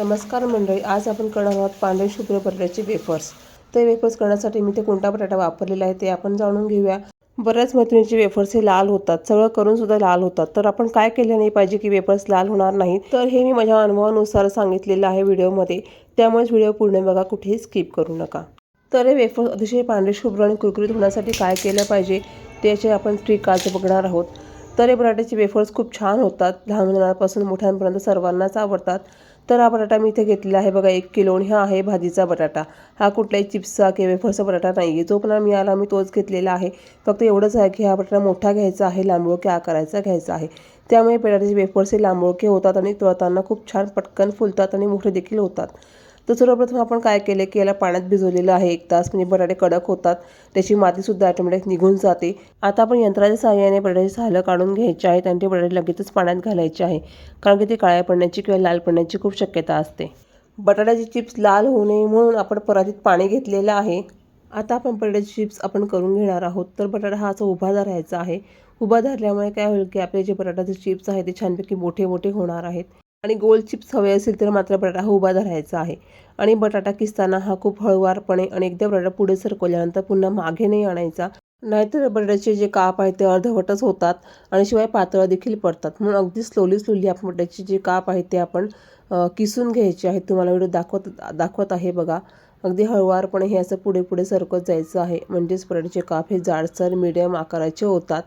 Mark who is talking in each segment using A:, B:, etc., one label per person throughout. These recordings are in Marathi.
A: नमस्कार मंडळी आज आपण करणार आहोत पांढरे शुभ्र बटाट्याचे वेफर्स ते वेफर्स करण्यासाठी मी ते कोणता बटाटा वापरलेला आहे ते आपण जाणून घेऊया. बऱ्याच मैत्रिणीचे वेफर्स हे लाल होतात सगळं करून सुद्धा लाल होतात. तर आपण काय केलं नाही पाहिजे की वेफर्स लाल होणार नाहीत? तर हे मी माझ्या अनुभवानुसार सांगितलेलं आहे व्हिडिओमध्ये. त्यामुळेच व्हिडिओ पूर्ण बघा कुठेही स्किप करू नका. तर हे वेफर्स अतिशय पांढरे शुभ्र आणि कुरकुरीत होण्यासाठी काय केलं पाहिजे त्याचे आपण ट्रिक आज बघणार आहोत. तर हे बटाट्याचे वेफर्स खूप छान होतात लहान मुलांपासून मोठ्यांपर्यंत सर्वांनाच आवडतात. तर हा बटाटा मी इथे घेतलेला आहे. बघा एक किलो आणि हा आहे भाजीचा बटाटा. हा कुठलाही चिप्सचा किंवा वेफरचा बटाटा नाही आहे जो पण मिळाला आला मी तोच घेतलेला आहे. फक्त एवढंच आहे की हा बटाटा मोठा घ्यायचा आहे लांबोळके आकाराचा घ्यायचा आहे. त्यामुळे बटाट्याचे वेफर्स हे लांबोळके होतात आणि तळताना खूप छान पटकन फुलतात आणि मोठे देखील होतात. तर सर्वप्रथम आपण काय केलं की याला पाण्यात भिजवलेलं आहे. एक तास म्हणजे बटाटे कडक होतात. त्याची मातीसुद्धा ऑटोमॅटिक निघून जाते. आता आपण यंत्राच्या सहाय्याने बटाटे सालं काढून घ्यायचे आहेत आणि ते बटाटे लगेचच पाण्यात घालायचे आहे. कारण की ते काळ्या पडण्याची किंवा लाल पडण्याची खूप शक्यता असते. बटाट्याचे चिप्स लाल होऊ नये म्हणून आपण परातीत पाणी घेतलेलं आहे. आता आपण बटाट्याचे चिप्स आपण करून घेणार आहोत. तर बटाटा हा असा उभा धरायचा आहे. उभा धरल्यामुळे काय होईल की आपले जे बटाट्याचे चिप्स आहेत ते छानपैकी मोठे मोठे होणार आहेत. आणि गोल चिप्स हवे असेल तर मात्र बटाटा हा उभा धरायचा आहे. आणि बटाटा किसताना हा खूप हळुवारपणे आणि एकदा बटाटा पुढे सरकवल्यानंतर पुन्हा मागे नाही आणायचा. नाहीतर बटाट्याचे जे काप आहेत ते अर्धवटच होतात आणि शिवाय पातळ देखील पडतात. म्हणून अगदी स्लोली स्लोली आपण बटाट्याचे जे काप आहेत ते आपण किसून घ्यायचे आहेत. तुम्हाला व्हिडिओ दाखवत दाखवत आहे बघा. अगदी हळुवारपणे हे असं पुढे पुढे सरकत जायचं आहे. म्हणजेच बटाट्याचे काप हे जाडसर मिडियम आकाराचे होतात.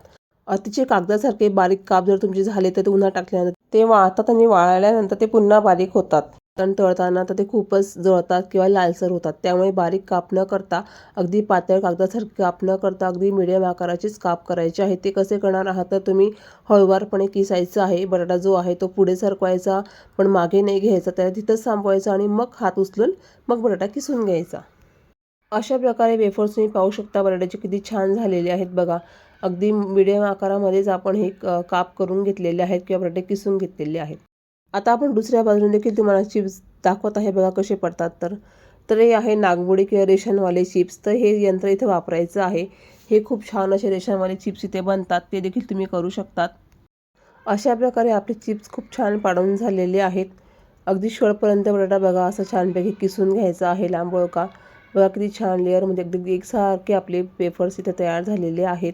A: अतिशय कागदासारखे बारीक काप जर तुमचे झाले तर ते उन्हात टाकल्यानंतर ते वाळतात आणि वाळल्यानंतर ते पुन्हा बारीक होतात. कारण तळताना तर ते खूपच जळतात किंवा लालसर होतात. त्यामुळे बारीक काप न करता अगदी पातळ कागदासारखी काप न करता अगदी मिडियम आकाराचीच काप करायचे आहे. ते कसे करणार आहात तर तुम्ही हळुवारपणे किसायचं आहे. बटाटा जो आहे तो पुढे सरकवायचा पण मागे नाही घ्यायचा. त्याला तिथंच थांबवायचा आणि मग हात उचलून मग बटाटा किसून घ्यायचा. अशा प्रकारे वेफर्स तुम्ही पाहू शकता. बटाट्याची किती छान झालेले आहेत बघा. अगदी मिडियम आकारामध्येच आपण हे काप करून घेतलेले आहेत किंवा बटाटे किसून घेतलेले आहेत. आता आपण दुसऱ्या बाजूने देखील तुम्हाला चिप्स दाखवत आहे. बघा कसे पडतात तर. तर हे आहे नागमोडी किंवा रेशनवाले चिप्स. तर हे यंत्र इथे वापरायचं आहे. हे खूप छान असे रेशनवाले चिप्स इथे बनतात. ते देखील तुम्ही करू शकतात. अशा प्रकारे आपले चिप्स खूप छान पाडून झालेले आहेत. अगदी शळपर्यंत बटाटा बघा असं छानपैकी किसून घ्यायचा आहे लांबळका बघा किती छान लेअरमध्ये अगदी एकसारखे आपले पेपर्स इथे तयार झालेले आहेत.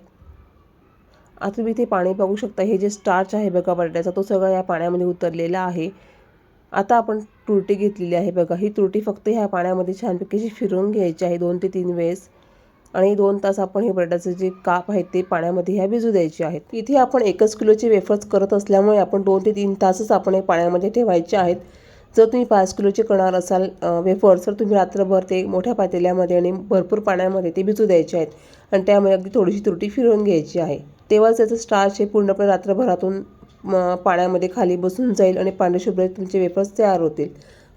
A: आता तुम्ही इथे पाणी बघू शकता हे जे स्टार्च आहे बघा बटाट्याचा तो सगळा या पाण्यामध्ये उतरलेला आहे. आता आपण तुरटी घेतलेली आहे बघा. ही तुरटी फक्त ह्या पाण्यामध्ये छानपैकी फिरून फिरवून घ्यायची आहे दोन ते तीन वेळेस. आणि दोन तास आपण हे बटाट्याचे जे काप आहेत ते पाण्यामध्ये ह्या भिजू द्यायचे आहेत. इथे आपण एकच किलोचे वेफर्स करत असल्यामुळे आपण दोन ते तीन तासच आपण हे पाण्यामध्ये ठेवायचे आहेत. जर तुम्ही पाच किलोचे करणार असाल वेफर्स तर तुम्ही रात्रभर ते मोठ्या पातेल्यामध्ये आणि भरपूर पाण्यामध्ये ते भिजू द्यायचे आहेत. आणि त्यामुळे अगदी थोडीशी तुरटी फिरवून घ्यायची आहे. तेव्हाच त्याचं स्टार्च हे पूर्णपणे रात्रभरातून पाण्यामध्ये खाली बसून जाईल आणि पांढरे तुमचे वेफर्स तयार होतील.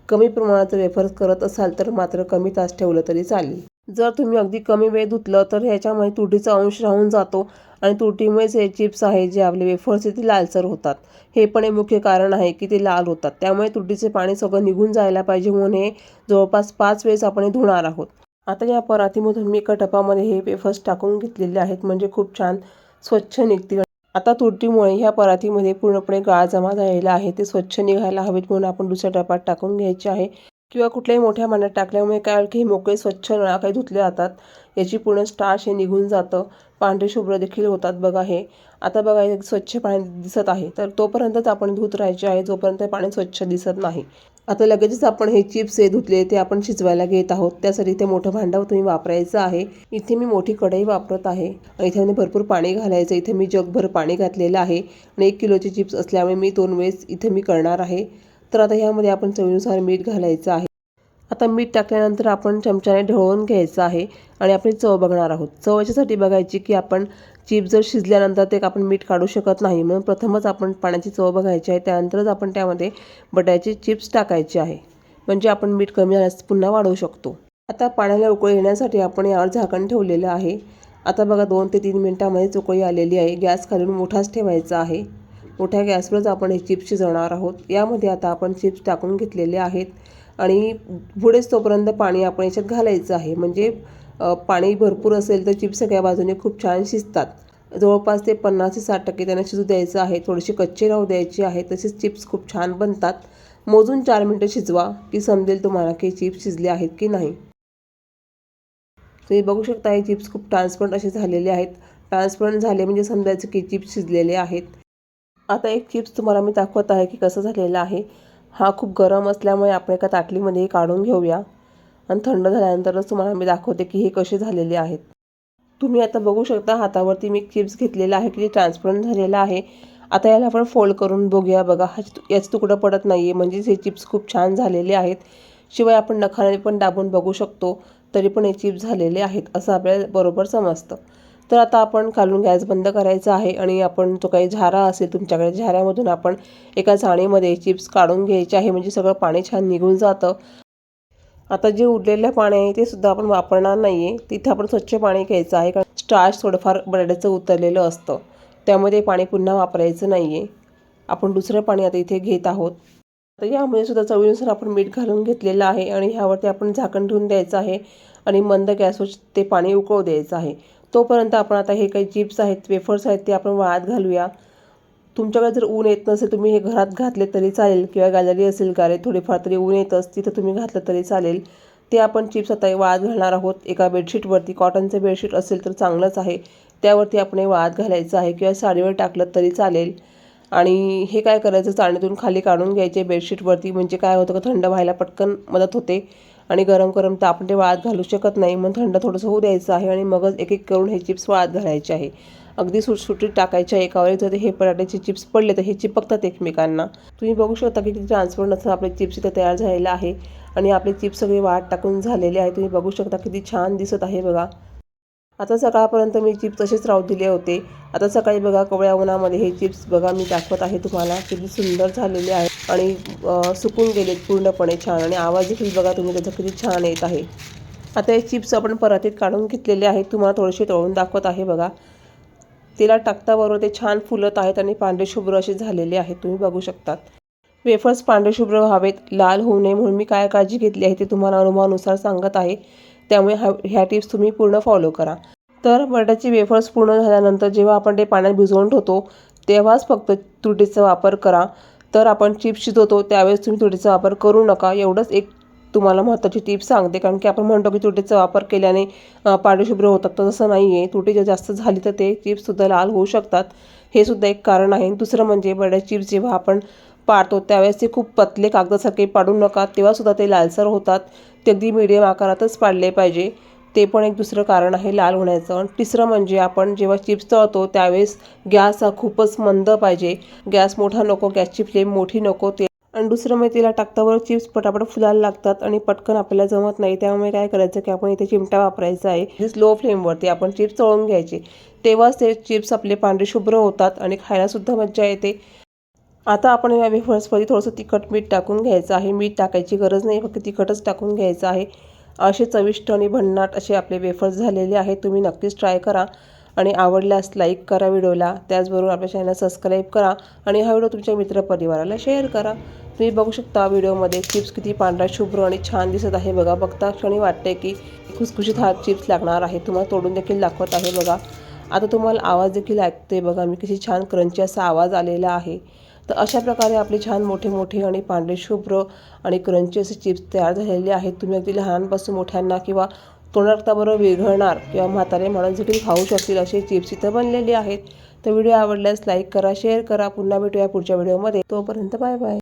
A: कमी प्रमाणात वेफर्स करत असाल तर मात्र कमी तास ठेवलं तरी चालेल. जर तुम्ही अगदी कमी वेळ धुतलं तर ह्याच्यामध्ये तुरटीचा अंश राहून जातो आणि तुरटीमुळेच हे चिप्स आहे जे आपले वेफर्स ते लालसर होतात. हे पण एक मुख्य कारण आहे की ते लाल होतात. त्यामुळे तुरटीचे पाणी सगळं निघून जायला पाहिजे म्हणून हे जवळपास पाच वेळेस आपण धुणार आहोत. आता या परातीमधून मी एका टपामध्ये हे वेफर्स टाकून घेतलेले आहेत. म्हणजे खूप छान स्वच्छ निघतील. आता तुरटीमुळे ह्या परातीमध्ये पूर्णपणे गाळ जमा झालेला आहे. ते स्वच्छ निघायला हवेत म्हणून आपण दुसऱ्या डब्यात टाकून घ्यायचे आहे. किंवा कुठल्याही मोठ्या मानात टाकल्यामुळे काय की हे मोकळे स्वच्छ नळा काही धुतले जातात. याची पूर्ण स्टार्च हे निघून जातं. पांढरे शुभ्र देखील होतात बघा हे. आता बघा हे स्वच्छ पाणी दिसत आहे. तर तोपर्यंतच आपण धुत राहायचे आहे. जोपर्यंत पाणी स्वच्छ दिसत नाही. आता लगेचच आपण हे चिप्स हे धुतले ते आपण शिजवायला घेत आहोत. त्यासाठी इथे मोठं भांडं तुम्ही वापरायचं आहे. इथे मी मोठी कढई वापरत आहे. इथे म्हणजे भरपूर पाणी घालायचं. इथे मी जगभर पाणी घातलेलं आहे आणि एक किलोचे चिप्स असल्यामुळे मी दोन वेळेस इथे मी करणार आहे. तर आता ह्यामध्ये आपण चवीनुसार मीठ घालायचं आहे. आता मीठ टाकल्यानंतर आपण चमच्याने ढवळून घ्यायचं आहे आणि आपली चव बघणार आहोत. चव याच्यासाठी बघायची की आपण चिप्स जर शिजल्यानंतर ते आपण मीठ काढू शकत नाही म्हणून प्रथमच आपण पाण्याची चव बघायची आहे. त्यानंतरच आपण त्यामध्ये बटाट्याचे चिप्स टाकायचे आहे. म्हणजे आपण मीठ कमी झाल्यास पुन्हा वाढवू शकतो. आता पाण्याला उकळी येण्यासाठी आपण यावर झाकण ठेवलेलं आहे. आता बघा दोन ते तीन मिनटामध्ये उकळी आलेली आहे. गॅस खालून मोठाच ठेवायचा आहे. मोठ्या गॅसवरच आपण हे चिप्स शिजवणार आहोत. यामध्ये आता आपण चिप्स टाकून घेतलेले आहेत आणि पुढेच तोपर्यंत पाणी आपण याच्यात घालायचं आहे. म्हणजे पाणी भरपूर असेल तर चिप्स सगळ्या बाजूने खूप छान शिजतात. जवळपास ते पन्नास ते साठ टक्के त्यांना शिजू द्यायचं आहे. थोडेसे कच्चे राहू द्यायचे आहे. तसेच चिप्स खूप छान बनतात. मोजून चार मिनटं शिजवा की समजेल तुम्हाला की चिप्स शिजले आहेत की नाही. तुम्ही बघू शकता हे चिप्स खूप ट्रान्सपरंट असे झालेले आहेत. ट्रान्सपरंट झाले म्हणजे समजायचं की चिप्स शिजलेले आहेत. आता एक चिप्स तुम्हाला मी दाखवत आहे की कसं झालेलं आहे. हा खूप गरम असल्यामुळे आपण एका ताटलीमध्ये काढून घेऊया. आणि थंड झाल्यानंतरच तुम्हाला मी दाखवते की हे कसे झालेले आहेत. तुम्ही आता बघू शकता हातावरती मी चिप्स घेतलेला आहे की ट्रान्सपरंट झालेला आहे. आता याला आपण फोल्ड करून बघूया बघा. हा याच तुकडं पडत नाही आहे म्हणजेच हे चिप्स खूप छान झालेले आहेत. शिवाय आपण नखाने पण दाबून बघू शकतो. तरी पण हे चिप्स झालेले आहेत असं आपल्याला बरोबर समजतं. तर आता आपण खालून गॅस बंद करायचा आहे आणि आपण जो काही झारा असेल तुमच्याकडे झाऱ्यामधून आपण एका चाळणीमध्ये चिप्स काढून घ्यायचे आहे. म्हणजे सगळं पाणी छान निघून जातं. आता जे उरलेलं पाणी आहे ते सुद्धा आपण वापरणार नाही आहे तिथं आपण स्वच्छ पाणी घ्यायचं आहे कारण स्टार्च थोडंफार बटाट्याचं उतरलेलं असतं. त्यामध्ये पाणी पुन्हा वापरायचं नाही आहे आपण दुसरं पाणी आता इथे घेत आहोत. तर यामध्ये सुद्धा चवीनुसार आपण मीठ घालून घेतलेलं आहे आणि ह्यावरती आपण झाकण ठेवून द्यायचं आहे आणि मंद गॅसवर ते पाणी उकळू द्यायचं आहे. तोपर्यंत आपण आता हे काही चिप्स आहेत वेफर्स आहेत ते आपण वाळत घालूया. तुमच्याकडे जर ऊन येत नसेल तुम्ही हे घरात घातले तरी चालेल किंवा गॅलरी असेल गारे थोडीफार तरी ऊन येत असते तिथं तुम्ही घातलं तरी चालेल. ते आपण चिप्स आता वाळत घालणार आहोत. एका बेडशीटवरती कॉटनचं बेडशीट असेल तर चांगलंच आहे. त्यावरती आपण हे वाळत घालायचं आहे किंवा साडीवर टाकलं तरी चालेल. आणि हे काय करायचं? चाळणीतून खाली काढून घ्यायचे बेडशीटवरती. म्हणजे काय होतं का? थंड व्हायला पटकन मदत होते. आणि गरम गरम तर आपण ते वाळत घालू शकत नाही. मग थंड थोडंसं होऊ द्यायचं आहे आणि मगच एक एक करून हे चिप्स वाळत घालायचे आहे. अगदी सुटसुटीत टाकायच्या एकावर जर हे बटाट्याचे चिप्स पडले तर हे चिपकतात एकमेकांना. तुम्ही बघू शकता की किती नसतं आपले चिप्स इथं तयार झालेलं आहे आणि आपले चिप्स सगळे वाट टाकून झालेले आहे. तुम्ही बघू शकता किती छान दिसत आहे बघा. आता सकाळपर्यंत मी चिप्स तसेच राहू दिले होते. आता सकाळी बघा कवळ्या उन्हामध्ये हे चिप्स बघा मी दाखवत आहे तुम्हाला. किती सुंदर झालेले आहेत आणि सुकून गेलेत पूर्णपणे छान आणि आवाज देखील बघा तुम्ही त्याचा किती छान येत आहे. आता हे चिप्स आपण परातीत काढून घेतलेले आहेत. तुम्हाला थोडेसे तळून दाखवत आहे बघा. तेलात टाकताबरोबर ते छान फुलत आहेत आणि पांढरे शुभ्र असे झालेले आहेत. तुम्ही बघू शकतात. वेफर्स पांढरे शुभ्र व्हावेत लाल होऊ नये म्हणून मी काय काळजी घेतली आहे ते तुम्हाला अनुभवानुसार सांगत आहे. त्यामुळे हा ह्या टिप्स तुम्ही पूर्ण फॉलो करा. तर बटाची वेफर्स पूर्ण झाल्यानंतर जेव्हा आपण ते पाण्यात भिजवून ठेवतो तेव्हाच फक्त तुरीचा वापर करा. तर आपण चिप्स शिजवतो त्यावेळेस तुम्ही तुरीचा वापर करू नका. एवढंच एक तुम्हाला महत्त्वाची टिप्स सांगते. कारण की आपण म्हणतो की तुटीचा वापर केल्याने अ, पांढरे शुभ्र होतात. तर तसं नाही आहे. तुटी जर जास्त झाली तर ते चिप्ससुद्धा लाल होऊ शकतात. हे सुद्धा एक कारण आहे. दुसरं म्हणजे बड्या चिप्स जेव्हा आपण पाडतो त्यावेळेस ते खूप पतले कागदासारखे पाडू नका. तेव्हासुद्धा ते लालसर होतात. ते अगदी मिडियम आकारातच पाडले पाहिजे. ते पण एक दुसरं कारण आहे लाल होण्याचं. तिसरं म्हणजे आपण जेव्हा चिप्स तळतो त्यावेळेस गॅस हा खूपच मंद पाहिजे. गॅस मोठा नको गॅसची फ्लेम मोठी नको. ते आणि दुसरं म्हणजे तिला टाकतावर चिप्स पटापट फुलायला लागतात आणि पटकन आपल्याला जमत नाही. त्यामुळे काय करायचं की आपण इथे चिमटा वापरायचा आहे. स्लो फ्लेमवरती आपण चिप्स तळून घ्यायचे. तेव्हाच ते चिप्स आपले पांढरे शुभ्र होतात आणि खायलासुद्धा मज्जा येते. आता आपण या वेफर्समध्ये थोडंसं तिखट मीठ टाकून घ्यायचं आहे. मीठ टाकायची गरज नाही फक्त तिखटच टाकून घ्यायचं आहे. असे चविष्ट आणि भन्नाट असे आपले वेफर्स झालेले आहेत. तुम्ही नक्कीच ट्राय करा. आणि आवडल्यास लाईक करा व्हिडिओला. त्याचबरोबर आपल्या चॅनल सबस्क्राईब करा आणि हा व्हिडिओ तुमच्या मित्रपरिवाराला शेअर करा. तुम्ही बघू शकता व्हिडिओमध्ये चिप्स किती पांढरा शुभ्र आणि छान दिसत आहे बघा. बघता क्षणी वाटते की खुसखुशीत हा चिप्स लागणार आहे. तुम्हाला तोडून देखील दाखवत आहे बघा. आता तुम्हाला आवाज देखील ऐकते बघा. मी किती छान क्रंची असा आवाज आलेला आहे. तर अशा प्रकारे आपले छान मोठे मोठे आणि पांढरे शुभ्र आणि क्रंची असे चिप्स तयार झालेले आहेत. तुम्ही अगदी लहानपासून मोठ्यांना किंवा तोंडाबरोबर विरघळणार किंवा म्हातारे माणूस झटून खाऊ शकतील असे चिप्स इथं बनलेले आहेत. तर व्हिडिओ आवडल्यास लाईक करा शेअर करा. पुन्हा भेटूया पुढच्या व्हिडिओमध्ये. तोपर्यंत बाय बाय.